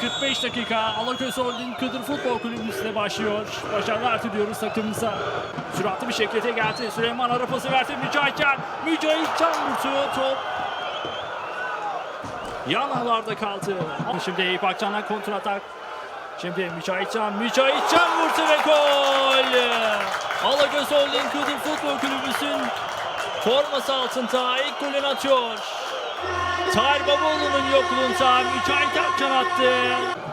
45 dakika Alaköz Holding Kıdır Futbol Kulübümüzde başlıyor. Başarılar diliyoruz takımımıza. Süratli bir şekilde geldi. Süleyman arapası verdi Mücahit Can. Mücahit Can vurdu. Top yan kaldı. Şimdi Eyüp Akcan'dan kontratak. Şimdi Mücahit Can, Mücahit Can vurdu ve gol! Alagöz Holding Kıdır Futbol Kulübümüzün forması altında ilk golünü atıyor. Tahir Babaoğlu'nun yokluğunda Mücahit Akcan attı.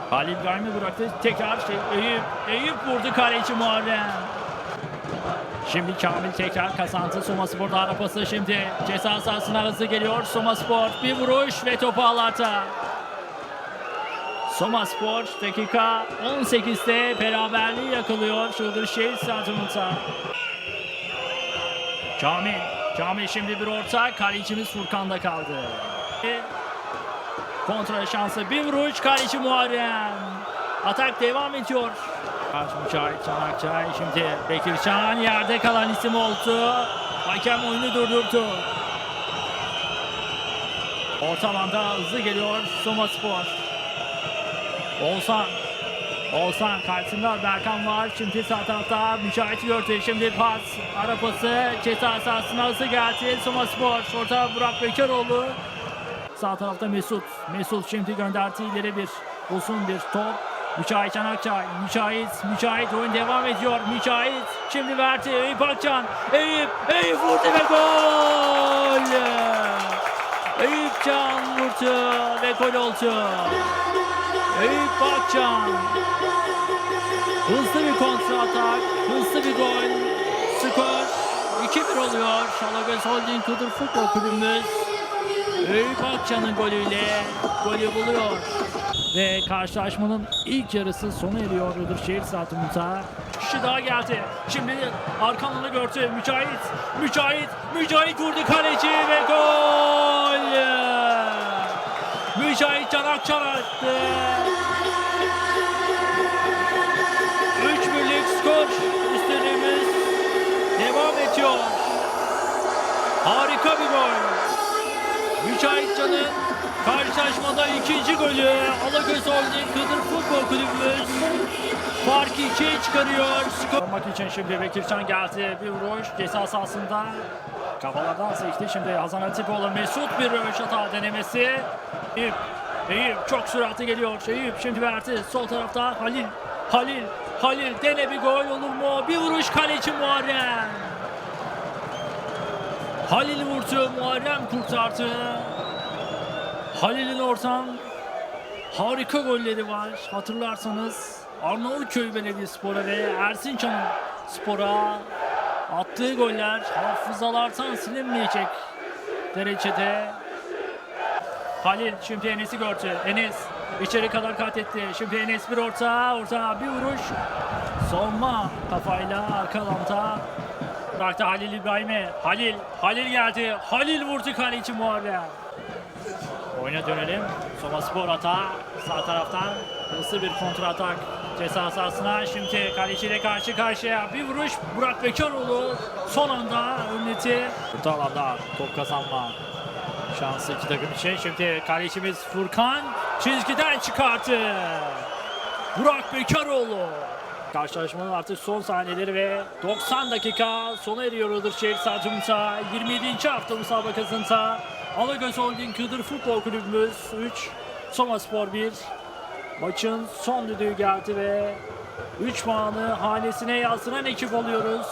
Halil İbrahim'i bıraktı. Tekrar şey, Eyüp, Eyüp vurdu kaleci Muharrem. Şimdi Kamil tekrar kazandı. Soma Spor'da arapası şimdi ceza sahasına hızlı geliyor. Soma Spor bir vuruş ve topu ağlarda. Soma Spor dakika 18'de beraberliği yakalıyor. Şehir Stadyumunda. Kamil. Kamil şimdi bir orta. Kalecimiz Furkan'da kaldı. Kontra şansı bir vuruş. Kaleci Muharrem. Atak devam ediyor. Karşı Mücahit Can Akçay. Şimdi Bekir Can yerde kalan isim oldu. Hakem oyunu durdurdu. Orta alanda hızlı geliyor Soma Spor. Oğuzhan. Oğuzhan karşısında Berkan var. Şimdi sağ tarafta Mücahit gördü. Şimdi pas. Arapası ceza sahasına hızlı geldi. Soma Spor. Orta Burak Bekaroğlu. Sağ tarafta Mesut. Mesut şimdi gönderdi ileri bir uzun bir top. Mücahit Can Akçay. Mücahit, Mücahit oyun devam ediyor. Mücahit şimdi verdi. Eyüp Akcan. Eyüp, Eyüp vurdu ve gol! Eyüp Can vurdu ve gol oldu. Eyüp Akcan. Hızlı bir kontra atak, hızlı bir gol. Skor 2-1 oluyor. Şalagöz Holding Kıdır Futbol Kulübümüz Eyüp Akçan'ın golüyle golü buluyor. Ve karşılaşmanın ilk yarısı sona eriyor Iğdırşehir Saatımıza. Kişi daha geldi. Şimdi arkamını gördü. Mücahit. Mücahit. Mücahit vurdu kaleci ve gol. Mücahit Can Akçan attı. 3 birlik skor üstünlüğümüz devam ediyor. Harika bir gol. Mücahit Can'ın karşılaşmada ikinci golü Alagöz Holding Kıdır Futbol Kulübümüz farkı ikiye çıkarıyor. Skor Olmak için şimdi Bekircan geldi. Bir vuruş ceza sahasında. Kafalardan sekti. Şimdi Hasan Atipoğlu Mesut bir röveşata denemesi. Eyüp, Eyüp çok süratli geliyor. Eyüp şimdi verdi. Sol tarafta Halil. Halil, Halil dene bir gol olur mu? Bir vuruş kaleci Muharrem. Halil vurdu, Muharrem kurtardı. Halil'in ortam harika golleri var. Hatırlarsanız Arnavutköy Belediyespor'a ve Erzincan Spor'a attığı goller hafızalardan silinmeyecek derecede. Halil şimdi Enes'i gördü. Enes içeri kadar kat etti. Şimdi Enes bir orta, orta bir vuruş. Sonma kafayla arka bıraktı Halil İbrahim'e. Halil, Halil geldi. Halil vurdu kaleci Muharrem. Oyuna dönelim. Soma Spor hata. Sağ taraftan hızlı bir kontra atak. Ceza sahasına şimdi kaleciyle karşı karşıya. Bir vuruş Burak Bekaroğlu son anda önleti. Orta alanda top kazanma. Şansı iki takım için. Şimdi kalecimiz Furkan çizgiden çıkarttı. Burak Bekaroğlu. Karşılaşmanın artık son saniyeleri ve 90 dakika sona eriyor Iğdırşehir Savcımıza. 27. hafta müsabakasında Alagöz Holding Kıdır Futbol Kulübümüz 3, Soma Spor 1. Maçın son düdüğü geldi ve 3 puanı hanesine yazdıran ekip oluyoruz.